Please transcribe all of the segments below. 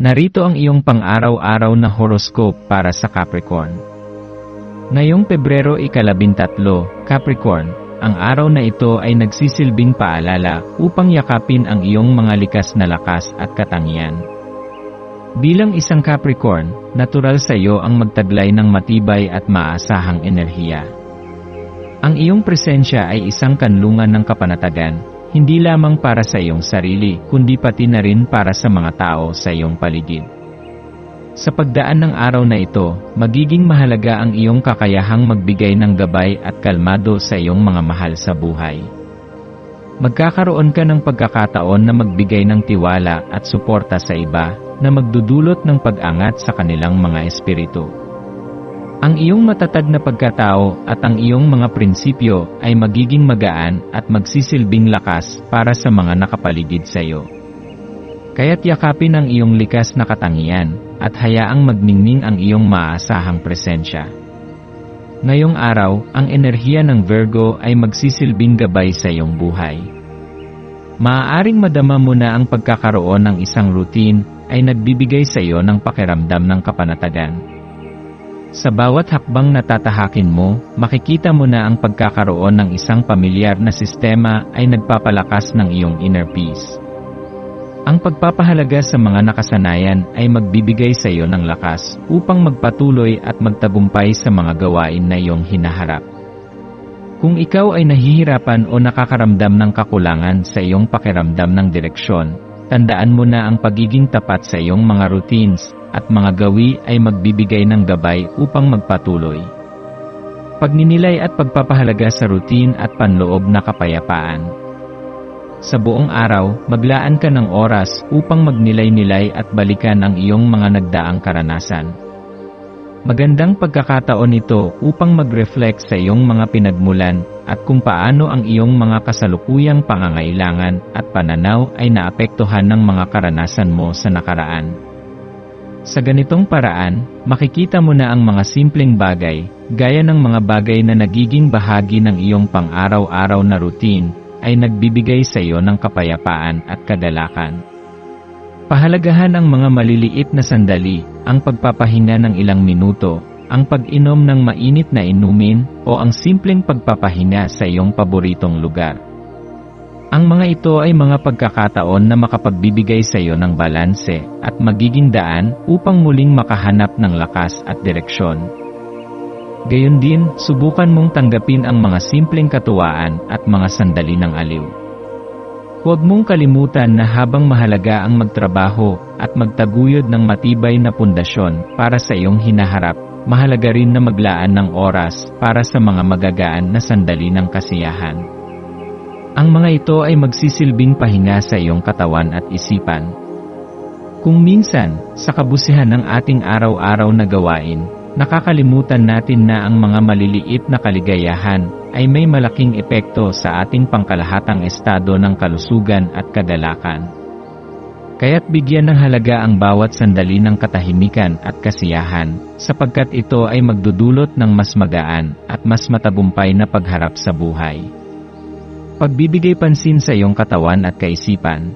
Narito ang iyong pang-araw-araw na horoscope para sa Capricorn. Ngayong Pebrero ikalabintatlo, Capricorn, ang araw na ito ay nagsisilbing paalala upang yakapin ang iyong mga likas na lakas at katangian. Bilang isang Capricorn, natural sa iyo ang magtaglay ng matibay at maasahang enerhiya. Ang iyong presensya ay isang kanlungan ng kapanatagan, hindi lamang para sa iyong sarili, kundi pati na rin para sa mga tao sa iyong paligid. Sa pagdaan ng araw na ito, magiging mahalaga ang iyong kakayahang magbigay ng gabay at kalmado sa iyong mga mahal sa buhay. Magkakaroon ka ng pagkakataon na magbigay ng tiwala at suporta sa iba na magdudulot ng pag-angat sa kanilang mga espiritu. Ang iyong matatag na pagkatao at ang iyong mga prinsipyo ay magiging magaan at magsisilbing lakas para sa mga nakapaligid sa iyo. Kaya't yakapin ang iyong likas na katangian at hayaang magningning ang iyong maasahang presensya. Ngayong araw, ang enerhiya ng Virgo ay magsisilbing gabay sa iyong buhay. Maaaring madama mo na ang pagkakaroon ng isang routine ay nagbibigay sa iyo ng pakiramdam ng kapanatagan. Sa bawat hakbang na tatahakin mo, makikita mo na ang pagkakaroon ng isang pamilyar na sistema ay nagpapalakas ng iyong inner peace. Ang pagpapahalaga sa mga nakasanayan ay magbibigay sa iyo ng lakas upang magpatuloy at magtagumpay sa mga gawain na iyong hinaharap. Kung ikaw ay nahihirapan o nakakaramdam ng kakulangan sa iyong pakiramdam ng direksyon, tandaan mo na ang pagiging tapat sa iyong mga routines at mga gawi ay magbibigay ng gabay upang magpatuloy. Pagninilay at pagpapahalaga sa routine at panloob na kapayapaan. Sa buong araw, maglaan ka ng oras upang magnilay-nilay at balikan ang iyong mga nagdaang karanasan. Magandang pagkakataon ito upang mag-reflect sa iyong mga pinagmulan at kung paano ang iyong mga kasalukuyang pangangailangan at pananaw ay naapektuhan ng mga karanasan mo sa nakaraan. Sa ganitong paraan, makikita mo na ang mga simpleng bagay, gaya ng mga bagay na nagiging bahagi ng iyong pang-araw-araw na routine, ay nagbibigay sa iyo ng kapayapaan at kadalakan. Pahalagahan ang mga maliliit na sandali, ang pagpapahinga ng ilang minuto, ang pag-inom ng mainit na inumin, o ang simpleng pagpapahinga sa iyong paboritong lugar. Ang mga ito ay mga pagkakataon na makapagbibigay sa iyo ng balanse at magiging daan upang muling makahanap ng lakas at direksyon. Gayon din, subukan mong tanggapin ang mga simpleng katuwaan at mga sandali ng aliw. Huwag mong kalimutan na habang mahalaga ang magtrabaho at magtaguyod ng matibay na pundasyon para sa iyong hinaharap, mahalaga rin na maglaan ng oras para sa mga magagaan na sandali ng kasiyahan. Ang mga ito ay magsisilbing pahinga sa iyong katawan at isipan. Kung minsan, sa kabusihan ng ating araw-araw na gawain, nakakalimutan natin na ang mga maliliit na kaligayahan ay may malaking epekto sa ating pangkalahatang estado ng kalusugan at kadalakan. Kaya't bigyan ng halaga ang bawat sandali ng katahimikan at kasiyahan, sapagkat ito ay magdudulot ng mas magaan at mas matabumpay na pagharap sa buhay. Pagbibigay pansin sa iyong katawan at kaisipan.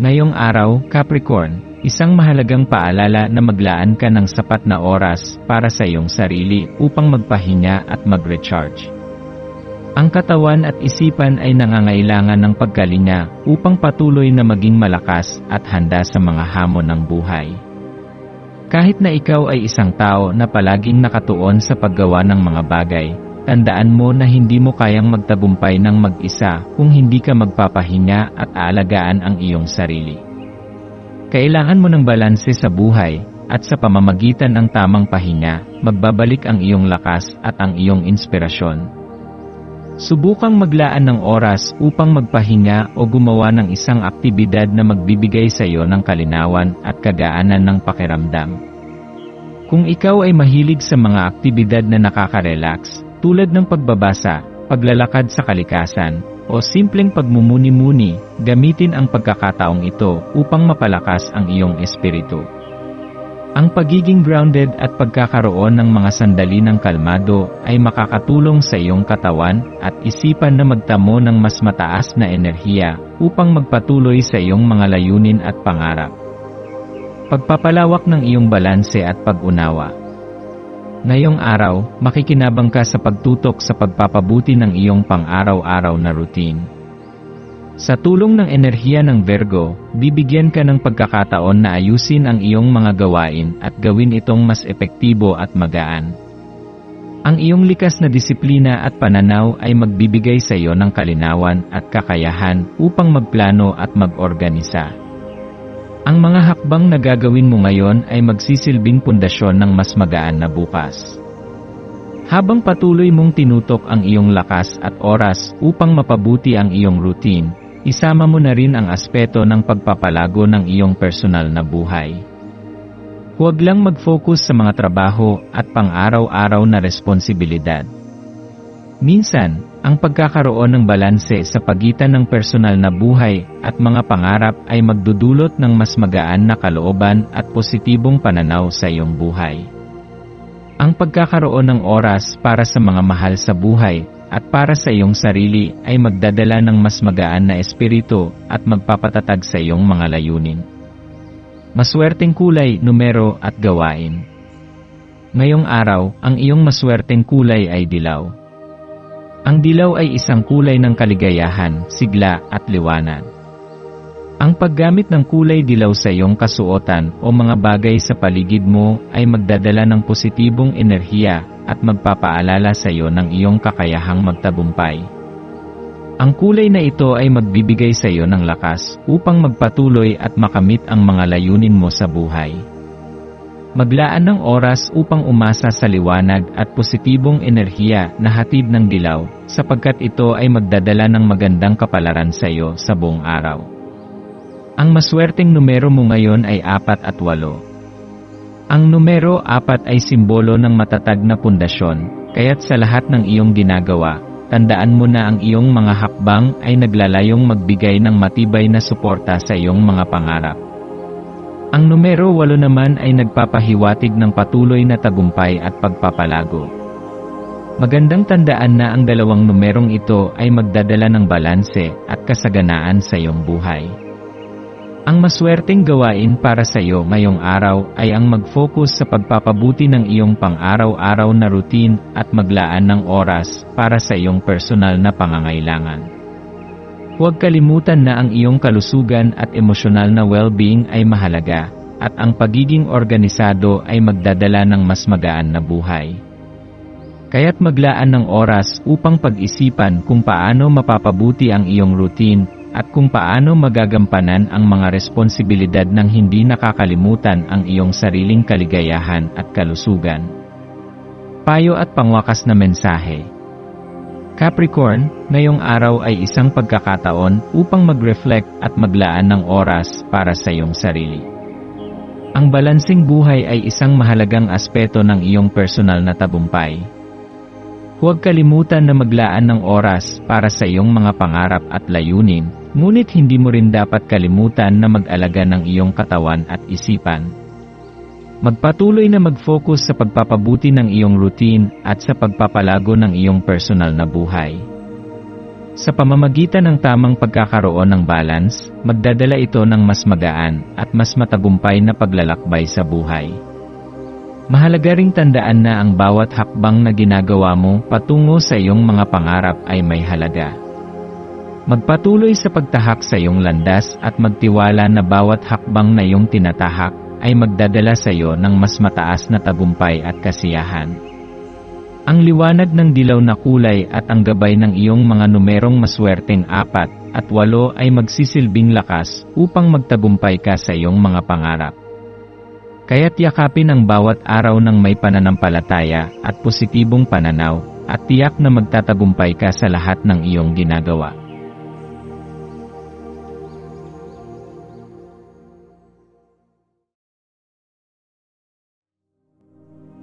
Ngayong araw, Capricorn, isang mahalagang paalala na maglaan ka ng sapat na oras para sa iyong sarili upang magpahinga at mag-recharge. Ang katawan at isipan ay nangangailangan ng pagkalinga upang patuloy na maging malakas at handa sa mga hamon ng buhay. Kahit na ikaw ay isang tao na palaging nakatuon sa paggawa ng mga bagay, Tandaan mo na hindi mo kayang magtagumpay ng mag-isa kung hindi ka magpapahinga at aalagaan ang iyong sarili. Kailangan mo ng balanse sa buhay, at sa pamamagitan ng tamang pahinga, magbabalik ang iyong lakas at ang iyong inspirasyon. Subukang maglaan ng oras upang magpahinga o gumawa ng isang aktibidad na magbibigay sa iyo ng kalinawan at kagaanan ng pakiramdam. Kung ikaw ay mahilig sa mga aktibidad na nakaka-relax, tulad ng pagbabasa, paglalakad sa kalikasan, o simpleng pagmumuni-muni, gamitin ang pagkakataong ito upang mapalakas ang iyong espiritu. Ang pagiging grounded at pagkakaroon ng mga sandali ng kalmado ay makakatulong sa iyong katawan at isipan na magtamo ng mas mataas na enerhiya upang magpatuloy sa iyong mga layunin at pangarap. Pagpapalawak ng iyong balanse at pag-unawa. Ngayong araw, makikinabang ka sa pagtutok sa pagpapabuti ng iyong pang-araw-araw na routine. Sa tulong ng enerhiya ng Virgo, bibigyan ka ng pagkakataon na ayusin ang iyong mga gawain at gawin itong mas epektibo at magaan. Ang iyong likas na disiplina at pananaw ay magbibigay sa iyo ng kalinawan at kakayahan upang magplano at mag-organisa. Ang mga hakbang na gagawin mo ngayon ay magsisilbing pundasyon ng mas magaan na bukas. Habang patuloy mong tinutok ang iyong lakas at oras upang mapabuti ang iyong routine, Isama mo na rin ang aspeto ng pagpapalago ng iyong personal na buhay. Huwag lang mag-focus sa mga trabaho at pang-araw-araw na responsibilidad. Minsan, ang pagkakaroon ng balanse sa pagitan ng personal na buhay at mga pangarap ay magdudulot ng mas magaan na kalooban at positibong pananaw sa iyong buhay. Ang pagkakaroon ng oras para sa mga mahal sa buhay at para sa iyong sarili ay magdadala ng mas magaan na espiritu at magpapatatag sa iyong mga layunin. Maswerteng kulay, numero at gawain. Ngayong araw, ang iyong maswerteng kulay ay dilaw. Ang dilaw ay isang kulay ng kaligayahan, sigla at liwanag. Ang paggamit ng kulay dilaw sa iyong kasuotan o mga bagay sa paligid mo ay magdadala ng positibong enerhiya at magpapaalala sa iyo ng iyong kakayahang magtagumpay. Ang kulay na ito ay magbibigay sa iyo ng lakas upang magpatuloy at makamit ang mga layunin mo sa buhay. Maglaan ng oras upang umasa sa liwanag at positibong enerhiya na hatid ng dilaw sapagkat ito ay magdadala ng magandang kapalaran sa iyo sa buong araw. Ang maswerteng numero mo ngayon ay 4 at 8. Ang numero 4 ay simbolo ng matatag na pundasyon, kaya't sa lahat ng iyong ginagawa, tandaan mo na ang iyong mga hakbang ay naglalayong magbigay ng matibay na suporta sa iyong mga pangarap. Ang numero 8 naman ay nagpapahiwatig ng patuloy na tagumpay at pagpapalago. Magandang tandaan na ang dalawang numerong ito ay magdadala ng balanse at kasaganaan sa iyong buhay. Ang maswerteng gawain para sa iyo ngayong araw ay ang mag-focus sa pagpapabuti ng iyong pang-araw-araw na routine at maglaan ng oras para sa iyong personal na pangangailangan. Huwag kalimutan na ang iyong kalusugan at emosyonal na well-being ay mahalaga, at ang pagiging organisado ay magdadala ng mas magaan na buhay. Kaya't maglaan ng oras upang pag-isipan kung paano mapapabuti ang iyong routine at kung paano magagampanan ang mga responsibilidad ng hindi nakakalimutan ang iyong sariling kaligayahan at kalusugan. Payo at pangwakas na mensahe Capricorn, ngayong araw ay isang pagkakataon upang mag-reflect at maglaan ng oras para sa iyong sarili. Ang balansing buhay ay isang mahalagang aspeto ng iyong personal na tagumpay. Huwag kalimutan na maglaan ng oras para sa iyong mga pangarap at layunin Ngunit hindi mo rin dapat kalimutan na mag-alaga ng iyong katawan at isipan. Magpatuloy na mag-focus sa pagpapabuti ng iyong routine at sa pagpapalago ng iyong personal na buhay. Sa pamamagitan ng tamang pagkakaroon ng balance, magdadala ito ng mas magaan at mas matagumpay na paglalakbay sa buhay. Mahalaga ring tandaan na ang bawat hakbang na ginagawa mo patungo sa iyong mga pangarap ay may halaga. Magpatuloy sa pagtahak sa iyong landas at magtiwala na bawat hakbang na iyong tinatahak ay magdadala sa iyo ng mas mataas na tagumpay at kasiyahan. Ang liwanag ng dilaw na kulay at ang gabay ng iyong mga numerong maswerteng apat at walo ay magsisilbing lakas upang magtagumpay ka sa iyong mga pangarap. Kaya't yakapin ang bawat araw ng may pananampalataya at positibong pananaw at tiyak na magtatagumpay ka sa lahat ng iyong ginagawa.